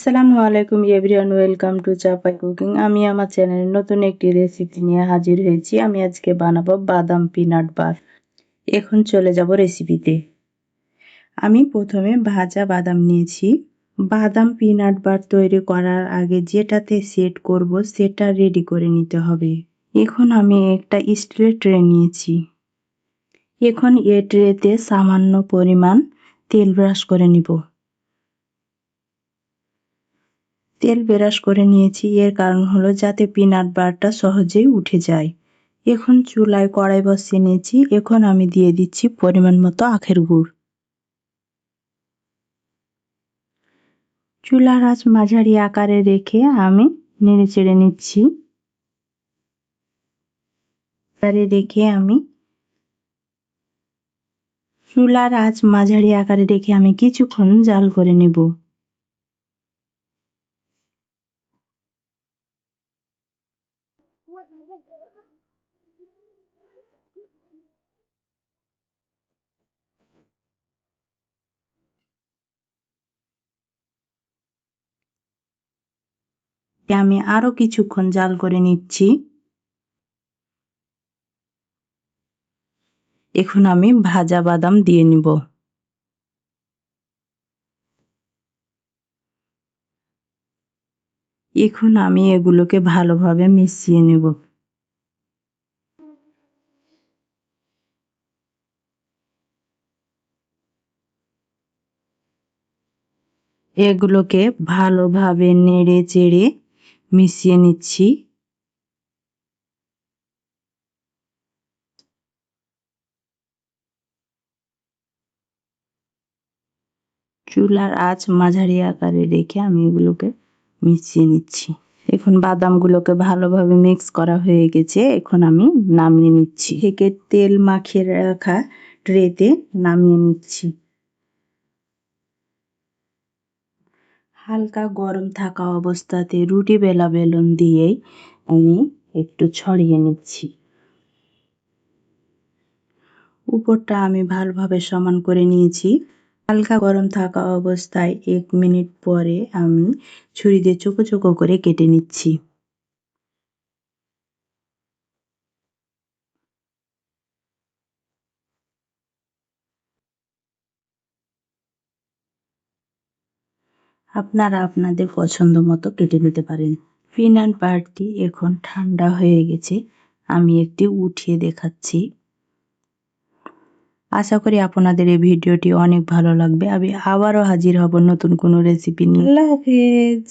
আসসালামু আলাইকুম everyone, welcome to Chapai cooking. আমি আমার চ্যানেলে নতুন একটি রেসিপি নিয়ে হাজির হয়েছি। আমি আজকে বানাবো বাদাম পিনাট বার। এখন চলে যাব রেসিপিতে। আমি প্রথমে ভাজা বাদাম নিয়েছি। বাদাম পিনাট বার তৈরি করার আগে যেটাতে সেট করব সেটা রেডি করে নিতে হবে। এখন আমি একটা স্টিলের ট্রে নিয়েছি। এখন এ ট্রেতে সামান্য পরিমাণ তেল ব্রাশ করে নিব। তেল ব্রাশ করে নিয়েছি। এর কারণ হলো যাতে পিনাট বারটা সহজেই উঠে যায়। এখন চুলায় কড়াই বসিয়ে নিয়েছি। এখন আমি দিয়ে দিচ্ছি পরিমাণ মতো আখের গুড়। চুলার আঁচ মাঝারি আকারে রেখে আমি নেড়ে চেড়ে নিচ্ছি রেখে আমি চুলার আঁচ মাঝারি আকারে রেখে আমি কিছুক্ষণ জাল করে নেব। আমি আরও কিছুক্ষণ জাল করে নিচ্ছি। এখন আমি ভাজা বাদাম দিয়ে নিব। এখন আমি এগুলোকে ভালোভাবে মিশিয়ে নেব। এগুলোকে ভালোভাবে নেড়ে চেড়ে মিশিয়ে নিচ্ছি। চুলার আঁচ মাঝারি আকারে রেখে আমি এগুলোকে মিশিয়ে নিচ্ছি। এখন বাদামগুলোকে ভালোভাবে মিক্স করা হয়ে গেছে। এখন আমি নামিয়ে নিচ্ছি। থেকে তেল মাখিয়ে রাখা ট্রেতে নামিয়ে নিচ্ছি। হালকা গরম থাকা অবস্থাতে রুটি বেলা বেলুন দিয়েই আমি একটু ছড়িয়ে নিচ্ছি। উপরটা আমি ভালোভাবে সমান করে নিয়েছি। হালকা গরম থাকা অবস্থায় এক মিনিট পরে আমি ছুরি দিয়ে চোখো চোখো করে কেটে নিচ্ছি। আপনারা আপনাদের পছন্দ মতো কেটে নিতে পারেন। ফিনান পার্টটি এখন ঠান্ডা হয়ে গেছে। আমি একটি উঠিয়ে দেখাচ্ছি। আশা করি আপনাদের এই ভিডিওটি অনেক ভালো লাগবে। আমি আবারও হাজির হব নতুন কোনো রেসিপি নিয়ে। আল্লাহ হাফেজ।